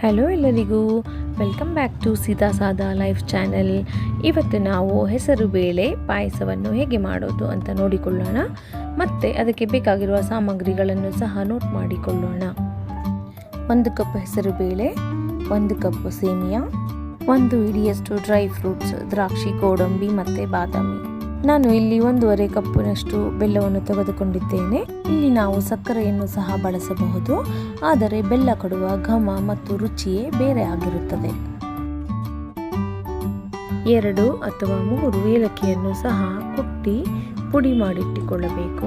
Hello ಎಲ್ಲರಿಗೂ. Welcome back to Sita ಸಾದಾ life channel ಇವತ್ತು ನಾವು ಹೆಸರು ಬೇಳೆ, ಪಾಯಸವನ್ನು ಹೇಗೆ ಮಾಡೋದು ಅಂತ ನೋಡಿಕೊಳ್ಳೋಣ. ಮತ್ತು ಅದಕ್ಕೆ ಬೇಕಾಗಿರುವ ಸಾಮಗ್ರಿಗಳನ್ನು ಸಹ ನೋಟ್ ಮಾಡಿಕೊಳ್ಳೋಣ. ಒಂದು ಕಪ್ ಹೆಸರು ಬೇಳೆ, ಒಂದು ಕಪ್ ಸೇಮಿಯಾ, ಒಂದು ಇಡಿಯಷ್ಟು ಡ್ರೈ ಫ್ರೂಟ್ಸ್ ದ್ರಾಕ್ಷಿ, ಗೋಡಂಬಿ ಮತ್ತು ಬಾದಾಮಿ. ನಾನು ಇಲ್ಲಿ ಒಂದೂವರೆ ಕಪ್ಪಿನಷ್ಟು ಬೆಲ್ಲವನ್ನು ತೆಗೆದುಕೊಂಡಿದ್ದೇನೆ. ಇಲ್ಲಿ ನಾವು ಸಕ್ಕರೆಯನ್ನು ಸಹ ಬಳಸಬಹುದು. ಆದರೆ ಬೆಲ್ಲ ಕೊಡುವ ಘಮ ಮತ್ತು ರುಚಿಯೇ ಬೇರೆ ಆಗಿರುತ್ತದೆ. ಎರಡು ಅಥವಾ ಮೂರು ಏಲಕ್ಕಿಯನ್ನು ಸಹ ಕುಟ್ಟಿ ಪುಡಿ ಮಾಡಿಟ್ಟುಕೊಳ್ಳಬೇಕು.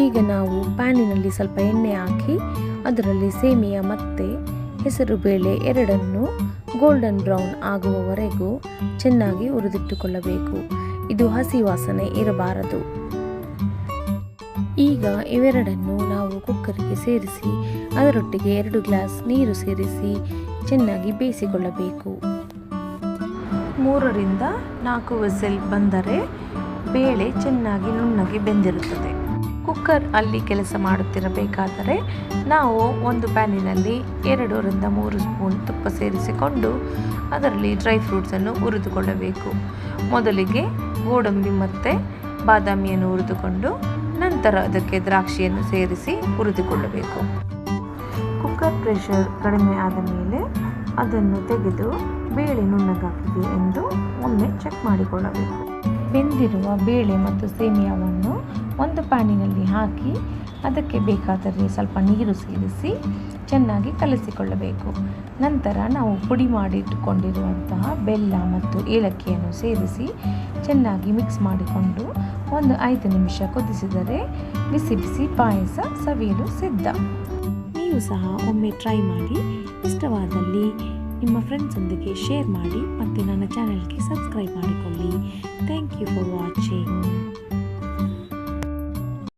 ಈಗ ನಾವು ಪ್ಯಾನಿನಲ್ಲಿ ಸ್ವಲ್ಪ ಎಣ್ಣೆ ಹಾಕಿ, ಅದರಲ್ಲಿ ಸೇಮಿಯ ಮತ್ತೆ ಹೆಸರು ಬೇಳೆ ಎರಡನ್ನು ಗೋಲ್ಡನ್ ಬ್ರೌನ್ ಆಗುವವರೆಗೂ ಚೆನ್ನಾಗಿ ಹುರಿದಿಟ್ಟುಕೊಳ್ಳಬೇಕು. ಇದು ಹಸಿ ವಾಸನೆ ಇರಬಾರದು. ಈಗ ಇವೆರಡನ್ನು ನಾವು ಕುಕ್ಕರ್ಗೆ ಸೇರಿಸಿ, ಅದರೊಟ್ಟಿಗೆ ಎರಡು ಗ್ಲಾಸ್ ನೀರು ಸೇರಿಸಿ ಚೆನ್ನಾಗಿ ಬೇಯಿಸಿಕೊಳ್ಳಬೇಕು. ಮೂರರಿಂದ ನಾಲ್ಕು ವಿಸಿಲ್ ಬಂದರೆ ಬೇಳೆ ಚೆನ್ನಾಗಿ ನುಣ್ಣಗೆ ಬೆಂದಿರುತ್ತದೆ. ಕುಕ್ಕರ್ ಅಲ್ಲಿ ಕೆಲಸ ಮಾಡುತ್ತಿರಬೇಕಾದರೆ ನಾವು ಒಂದು ಪ್ಯಾನಿನಲ್ಲಿ ಎರಡರಿಂದ ಮೂರು ಸ್ಪೂನ್ ತುಪ್ಪ ಸೇರಿಸಿಕೊಂಡು ಅದರಲ್ಲಿ ಡ್ರೈ ಫ್ರೂಟ್ಸನ್ನು ಹುರಿದುಕೊಳ್ಳಬೇಕು. ಮೊದಲಿಗೆ ಗೋಡಂಬಿ ಮತ್ತು ಬಾದಾಮಿಯನ್ನು ಹುರಿದುಕೊಂಡು ನಂತರ ಅದಕ್ಕೆ ದ್ರಾಕ್ಷಿಯನ್ನು ಸೇರಿಸಿ ಹುರಿದುಕೊಳ್ಳಬೇಕು. ಕುಕ್ಕರ್ ಪ್ರೆಷರ್ ಕಡಿಮೆ ಆದ ಮೇಲೆ ಅದನ್ನು ತೆಗೆದು ಬೇಳೆ ನುಣ್ಣಗಾಗಿದೆ ಎಂದು ಒಮ್ಮೆ ಚೆಕ್ ಮಾಡಿಕೊಳ್ಳಬೇಕು. ಬೆಂದಿರುವ ಬೇಳೆ ಮತ್ತು ಸೇಮಿಯಾವನ್ನು ಒಂದು ಪ್ಯಾನಿನಲ್ಲಿ ಹಾಕಿ ಅದಕ್ಕೆ ಬೇಕಾದರೆ ಸ್ವಲ್ಪ ನೀರು ಸೇರಿಸಿ ಚೆನ್ನಾಗಿ ಕಲಸಿಕೊಳ್ಳಬೇಕು. ನಂತರ ನಾವು ಪುಡಿ ಮಾಡಿಟ್ಟುಕೊಂಡಿರುವಂತಹ ಬೆಲ್ಲ ಮತ್ತು ಏಲಕ್ಕಿಯನ್ನು ಸೇರಿಸಿ ಚೆನ್ನಾಗಿ ಮಿಕ್ಸ್ ಮಾಡಿಕೊಂಡು ಒಂದು ಐದು ನಿಮಿಷ ಕುದಿಸಿದರೆ ಬಿಸಿ ಬಿಸಿ ಪಾಯಸ ಸವಿಯಲು ಸಿದ್ಧ. ನೀವು ಸಹ ಒಮ್ಮೆ ಟ್ರೈ ಮಾಡಿ, ಇಷ್ಟವಾದಲ್ಲಿ ನಿಮ್ಮ ಫ್ರೆಂಡ್ಸೊಂದಿಗೆ ಶೇರ್ ಮಾಡಿ ಮತ್ತು ನನ್ನ ಚಾನೆಲ್ಗೆ ಸಬ್ಸ್ಕ್ರೈಬ್ ಮಾಡಿಕೊಳ್ಳಿ. Thank you for watching